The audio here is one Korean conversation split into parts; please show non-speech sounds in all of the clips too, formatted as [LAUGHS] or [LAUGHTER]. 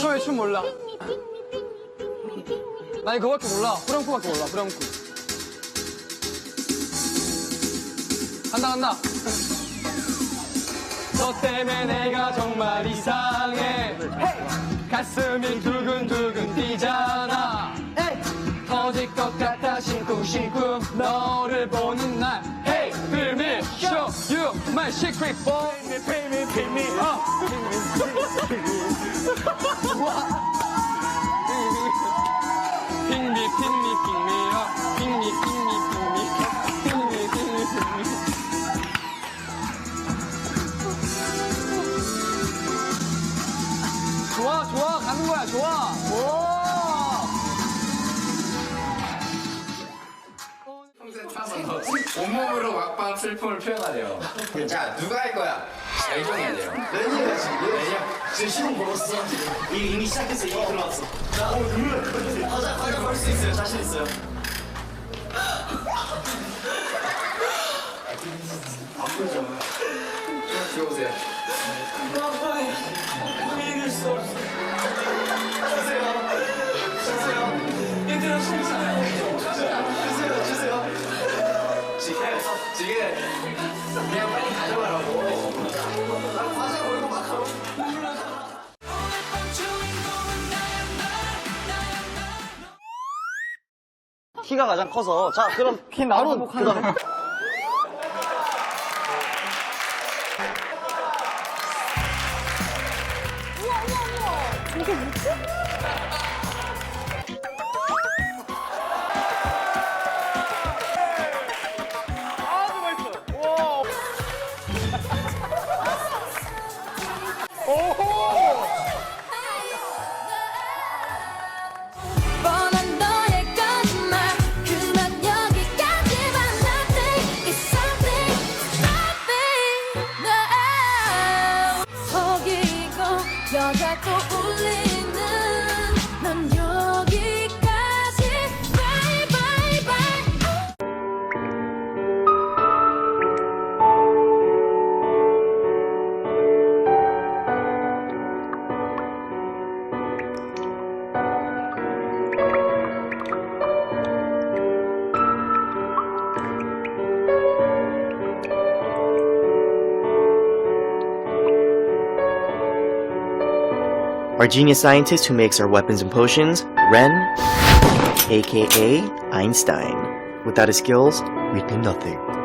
처음에 춤 몰라. 나 이거밖에 몰라. 후렴구밖에 몰라. 후렴구. 간다 간다. 너 때문에 내가 정말 이상해. 가슴이 두근두근 뛰잖아. 터질 것 같아 싱쿵싱쿵 너를 보는 날. Hey, feel me, show you my secret boy. Pay me, pay me, pay me. 어. [LAUGHS] 핑미 핑미 핑미 어 핑미 핑미 핑미 핑미 핑미 핑미 좋아 좋아 가는 거야 좋아 오 온몸으로 막방 슬픔을 표현하래요. 자, 누가 할 거야? 돼요. 렌이가 지금 지금 시동 걸었어 이미, 이미 시작했어 이미 들어왔어 자 오, 눈물 과자 과자 걸수 있어요 자신 있어요 안 보이잖아 들어오세요. 이길 수 없어 주세요 주세요 얘들아 진짜요 주세요 주세요 지금 지금 그냥 빨리 키가 가장 커서. 자 그럼 키 바로 그다음에 뻔한 Our genius scientist who makes our weapons and potions, Ren, aka Einstein. Without his skills, we'd be nothing.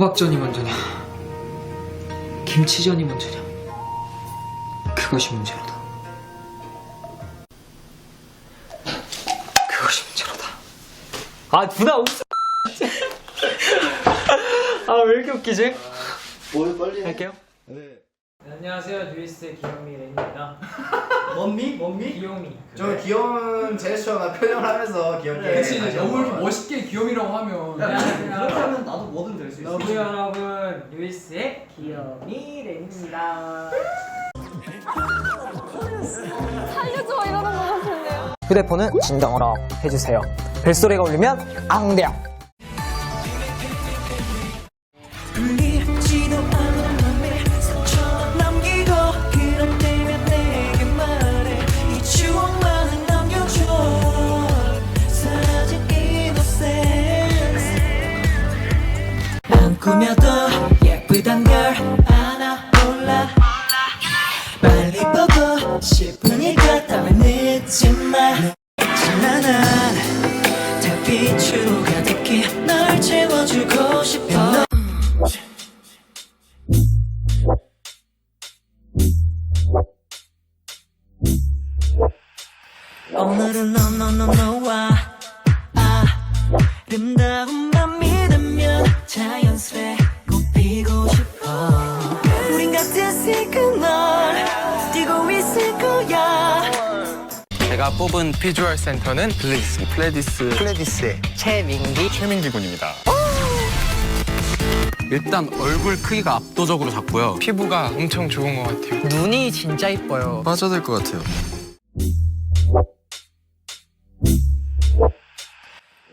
호박전이 먼저냐, 김치전이 먼저냐, 그것이 문제로다. 그것이 문제로다. 아, 부담 없어. [LAUGHS] 아, 왜 이렇게 웃기지? 뭘 빨리 할게요. 네. 안녕하세요, 뉴이스트의 귀요미 렌입니다. [LAUGHS] 뭔미? 뭔미? 귀요미. 좀 귀여운 제스처나 표현을 하면서 귀엽게 그치 하시는 너무 이렇게. 멋있게 귀요미라고 하면 그렇게 하면 나도 뭐든 될 수 있어 러브 여러분, 뉴이스트의 귀요미 렌입니다. 살려줘 이러는 거 같은데요 휴대폰은 진정으로 해주세요. 벨소리가 울리면 앙대요. 꾸며도 예쁘단 걸 알아 몰라. 빨리 보고 싶으니까 다음에 늦지 마. 찬란한 달빛으로 가득히 널 채워주고 싶어. 오늘은 너너너 너와. 아름다운 밤 자연스레 꼭 피고 싶어. 우린 같은 시그널 뛰고 있을 거야. 제가 뽑은 비주얼 센터는 플레디스. 플레디스. 플레디스의 최민기. 최민기 군입니다. 일단 얼굴 크기가 압도적으로 작고요. 피부가 엄청 좋은 것 같아요. 눈이 진짜 이뻐요. 빠져들 것 같아요.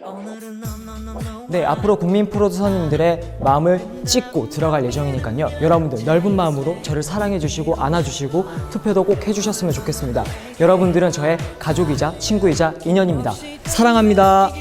오늘은 네, 앞으로 국민 프로듀 선님들의 마음을 찍고 들어갈 예정이니까요. 여러분들 넓은 마음으로 저를 사랑해 주시고 안아 주시고 투표도 꼭 해 주셨으면 좋겠습니다. 여러분들은 저의 가족이자 친구이자 인연입니다. 사랑합니다.